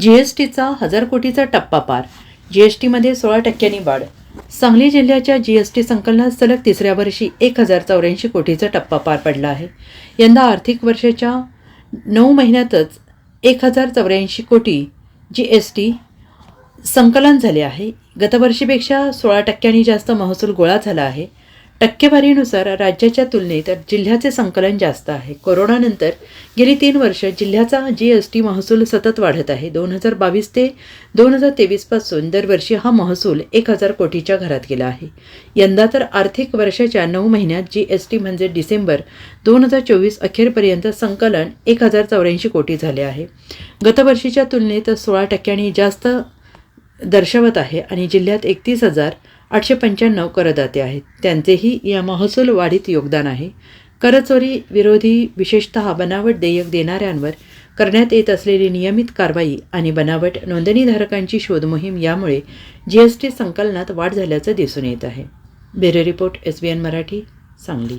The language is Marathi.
जी एस टीचा हजार कोटीचा टप्पा पार. जी एस टीमध्ये सोळा टक्क्यांनी वाढ. सांगली जिल्ह्याच्या जी एस टी संकलनात सलग तिसऱ्या वर्षी एक हजार चौऱ्याऐंशी कोटीचा टप्पा पार पडला आहे. यंदा आर्थिक वर्षाच्या नऊ महिन्यातच एक हजार चौऱ्याऐंशी कोटी जी एस टी संकलन झाले आहे. गतवर्षीपेक्षा सोळा टक्क्यांनी जास्त महसूल गोळा झाला आहे. टक्केवारीनुसार राज्याच्या तुलनेत जिल्ह्याचे संकलन जास्त आहे. कोरोनानंतर गेली तीन वर्ष जिल्ह्याचा जी एस टी महसूल सतत वाढत आहे. दोन हजार बावीस ते दोन हजार तेवीसपासून दरवर्षी हा महसूल एक हजार कोटीच्या घरात गेला आहे. यंदा तर आर्थिक वर्षाच्या नऊ महिन्यात जी एस टी म्हणजे डिसेंबर दोन हजार चोवीस अखेरपर्यंत संकलन एक हजार चौऱ्याऐंशी कोटी झाले आहे. गतवर्षीच्या तुलनेत सोळा टक्क्यांनी जास्त दर्शवत आहे आणि जिल्ह्यात एकतीस हजार आठशे पंच्याण्णव करदाते आहेत. त्यांचेही या महसूल वाढीत योगदान आहे. करचोरी विरोधी विशेषतः बनावट देयक देणाऱ्यांवर करण्यात येत असलेली नियमित कारवाई आणि बनावट नोंदणीधारकांची शोध मोहीम यामुळे जी एस टी संकलनात वाढ झाल्याचं दिसून येत आहे. Bureau report S B N Marathi Sangli.